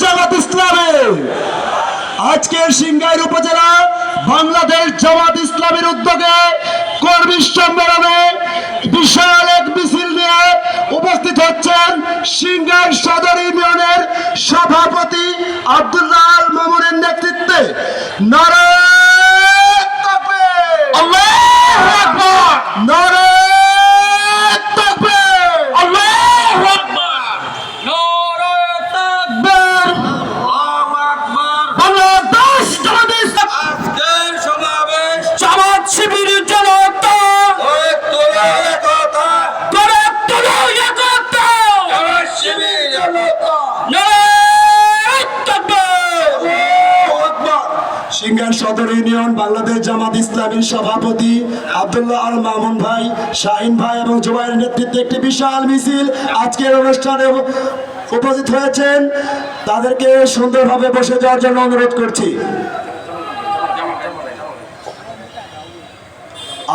জামাত ইসলামের। আজকের সিংগাইর উপজেলা বাংলাদেশ জামাত ইসলামের উদ্যোগে কর্মী সম্মেলনে বিশাল এক মিছিল নিয়ে উপস্থিত হচ্ছেন সিংগাইর সদর ইউনিয়নের সভাপতি আব্দুল্লাহ আল নেতৃত্বে। নারায়ণ সিঙ্গার সদর ইউনিয়ন বাংলাদেশ জামাত ইসলামীর সভাপতি আবদুল্লাহ আল মামুন ভাই, শাহিন ভাই এবং জুবাইয়ের নেতৃত্বে একটি বিশাল মিছিল আজকের অনুষ্ঠানে উপস্থিত হয়েছেন। তাদেরকে সুন্দরভাবে বসে যাওয়ার জন্য অনুরোধ করছি।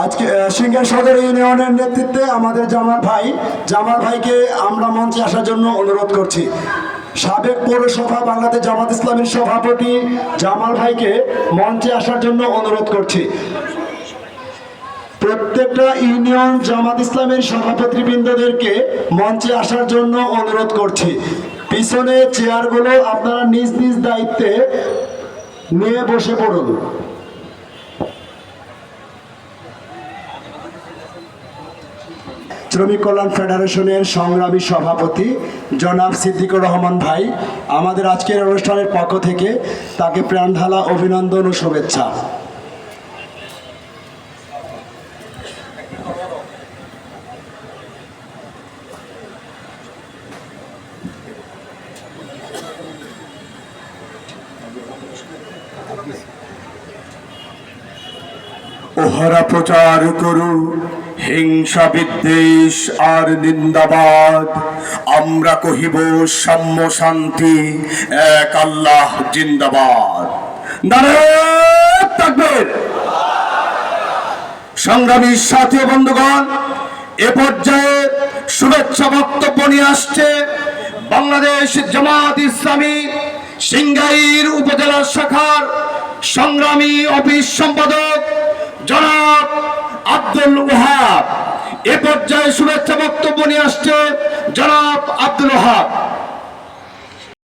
আজকে সিঙ্গার সদর ইউনিয়নের নেতৃত্বে আমাদের জামাল ভাই, জামাল ভাইকে আমরা মঞ্চে আসার জন্য অনুরোধ করছি। সাবেক পৌরসভা বাংলাদেশ জামাত ইসলামের সভাপতি জামাল ভাইকে মঞ্চে আসার জন্য অনুরোধ করছি। প্রত্যেকটা ইউনিয়ন জামাত ইসলামের সভাপতিবৃন্দদেরকে মঞ্চে আসার জন্য অনুরোধ করছি। পিছনে চেয়ারগুলো আপনারা নিজ নিজ দায়িত্বে নিয়ে বসে পড়ুন। শ্রমিক কল্যাণ ফেডারেশনের সংগ্রামী সভাপতি জনাব সিদ্দিকুর রহমান ভাই, আমাদের আজকের অনুষ্ঠানের পক্ষ থেকে তাকে প্রাণঢালা অভিনন্দন ও শুভেচ্ছা। ওহারা প্রচার করু হিংসা বিদ্বেষ আর নিন্দাবাদ। আমরা কহিব, সাম্য শান্তি, এক আল্লাহ জিন্দাবাদ। তাকবীর। সংগ্রামী সাথী বন্ধুগণ, এ পর্যায়ে শুভেচ্ছা বক্তব্য নিয়ে আসছে বাংলাদেশ জামাত ইসলামী সিংগাইর উপজেলা শাখার সংগ্রামী অফিস সম্পাদক জনাব আব্দুল এ পর্যায়ে শুভেচ্ছা বক্তব্য নিয়ে আসছে জনাব আব্দুল ওহাব।